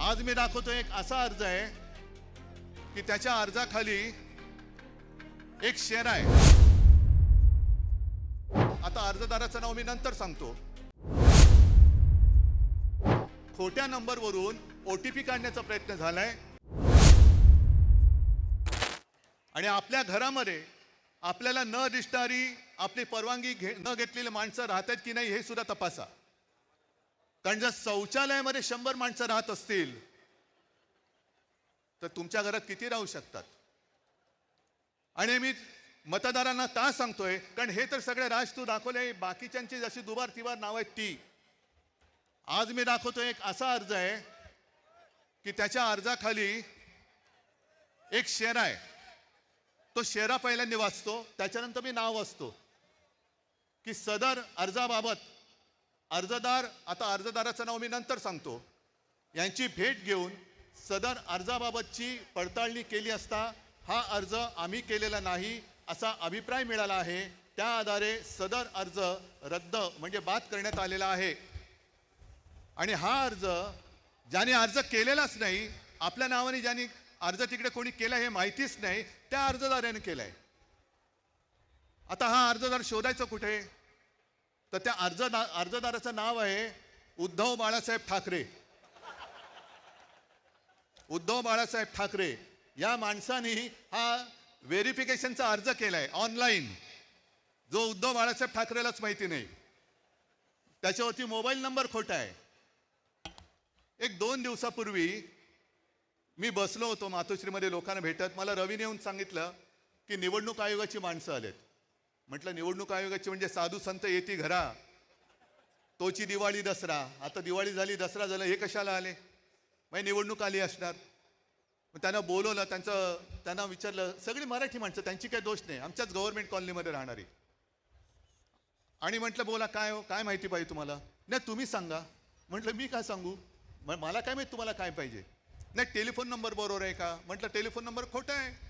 आज मी दाखवतो एक असा अर्ज आहे की त्याच्या अर्जाखाली एक शेर आहे. आता अर्जदाराचं नाव मी नंतर सांगतो. खोट्या नंबरवरून ओटीपी काढण्याचा प्रयत्न झालाय. आणि आपल्या घरामध्ये आपल्याला न दिसणारी आपली परवानगी घे न घेतलेली माणसं राहतात की नाही हे सुद्धा तपासा. कारण जर शौचालयामध्ये शंभर माणसं राहत असतील तर तुमच्या घरात किती राहू शकतात? आणि मी मतदारांना का सांगतोय? कारण हे तर सगळे राज तू दाखवले बाकीच्यांची जशी दुबार तिबार नाव आहेत ती. आज मी दाखवतो एक असा अर्ज आहे की त्याच्या अर्जाखाली एक शेरा आहे. तो शेरा पहिल्यांदा वाचतो त्याच्यानंतर मी नाव वाचतो की सदर अर्जाबाबत अर्जदार आता अर्जदाराचं नाव मी नंतर सांगतो. यांची भेट घेऊन सदर अर्जाबाबतची पडताळणी केली असता हा अर्ज आम्ही केलेला नाही असा अभिप्राय मिळाला आहे. त्या आधारे सदर अर्ज रद्द म्हणजे बाद करण्यात आलेला आहे. आणि हा अर्ज ज्याने अर्ज केलेलाच नाही आपल्या नावाने ज्यांनी अर्ज तिकडे कोणी केला हे माहितीच नाही त्या अर्जदाराने केलाय. आता हा अर्जदार शोधायचं कुठे? तर त्या अर्जदार अर्जदाराचं नाव आहे उद्धव बाळासाहेब ठाकरे. उद्धव बाळासाहेब ठाकरे. या माणसाने हा व्हेरिफिकेशनचा अर्ज केलाय ऑनलाईन. जो उद्धव बाळासाहेब ठाकरेलाच माहिती नाही. त्याच्यावरती मोबाईल नंबर खोटा आहे. एक दोन दिवसापूर्वी मी बसलो होतो मातोश्रीमध्ये लोकांना भेटत. मला रवीने येऊन सांगितलं की निवडणूक आयोगाची माणसं आलेत. म्हटलं निवडणूक आयोगाची म्हणजे साधू संत येते घरा. तोची दिवाळी दसरा. आता दिवाळी झाली दसरा झाला हे कशाला आले? मग निवडणूक आली असणार. मग त्यांना बोलवलं त्यांचं त्यांना विचारलं सगळी मराठी माणसं त्यांची काही दोष नाही आमच्याच गव्हर्नमेंट कॉलनीमध्ये राहणारी. आणि म्हटलं बोला काय हो? काय माहिती पाहिजे तुम्हाला? नाही तुम्ही सांगा. म्हटलं मी काय सांगू? मला काय माहिती तुम्हाला काय पाहिजे? नाही टेलिफोन नंबर बरोबर आहे का? म्हटलं टेलिफोन नंबर खोटा आहे.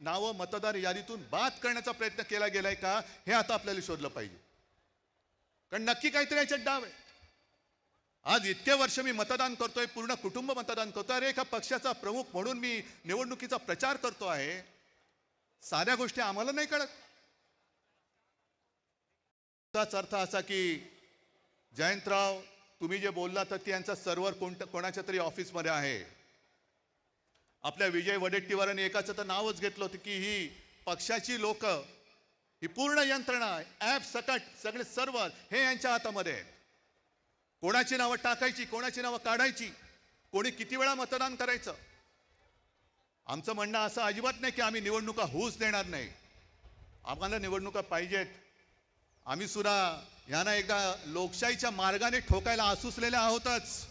नावं मतदार यादीतून बाद करण्याचा प्रयत्न केला गेलाय का हे आता आपल्याला शोधलं पाहिजे. कारण नक्की काहीतरी याच्यात डाव आहे. आज इतके वर्ष मी मतदान करतोय पूर्ण कुटुंब मतदान करतोय. अरे एका पक्षाचा प्रमुख म्हणून मी निवडणुकीचा प्रचार करतो आहे. साऱ्या गोष्टी आम्हाला नाही कळत. त्याच अर्थ असा की जयंतराव तुम्ही जे बोलला तर त्यांचा सर्व्हर कोणत्या कोणाच्या तरी ऑफिसमध्ये आहे. आपल्या विजय वडेट्टीवारांनी एकाचं तर नावच घेतलं होतं की ही पक्षाची लोक ही पूर्ण यंत्रणा ॲप सकट सगळे सर्वर हे यांच्या हातामध्ये आहेत. कोणाची नावं टाकायची कोणाची नावं काढायची कोणी किती वेळा मतदान करायचं? आमचं म्हणणं असं अजिबात नाही की आम्ही निवडणुका होऊच देणार नाही. आम्हाला निवडणुका पाहिजेत. आम्ही सुद्धा यांना एकदा लोकशाहीच्या मार्गाने ठोकायला आसुसलेल्या आहोतच.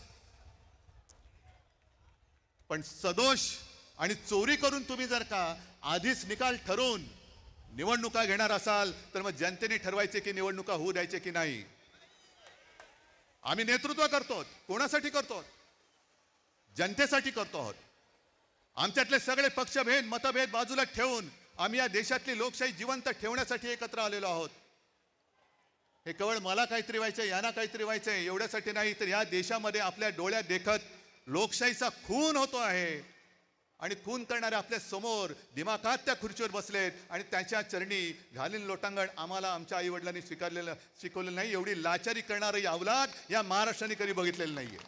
पण सदोष आणि चोरी करून तुम्ही जर का आधीच निकाल ठरवून निवडणुका घेणार असाल तर मग जनतेने ठरवायचे की निवडणुका होऊ द्यायचे की नाही? आम्ही नेतृत्व करतो कोणासाठी करतो जनतेसाठी करतो आहोत आमच्यातले सगळे पक्षभेद मतभेद बाजूला ठेवून आम्ही या देशातली लोकशाही जिवंत ठेवण्यासाठी एकत्र आलेलो आहोत. हे केवळ मला काहीतरी व्हायचंय यांना काहीतरी व्हायचंय एवढ्यासाठी नाही तर या देशामध्ये आपल्या डोळ्यात देखत लोकशाहीचा खून होतो आहे. आणि खून करणारे आपल्यासमोर दिमाखात त्या खुर्चीवर बसलेत आणि त्याच्या चरणी घालीन लोटांगण आम्हाला आमच्या आईवडिलांनी स्वीकारलेलं शिकवलेलं नाही. एवढी लाचारी करणारी अवलाद या महाराष्ट्राने कधी बघितलेलं नाहीये.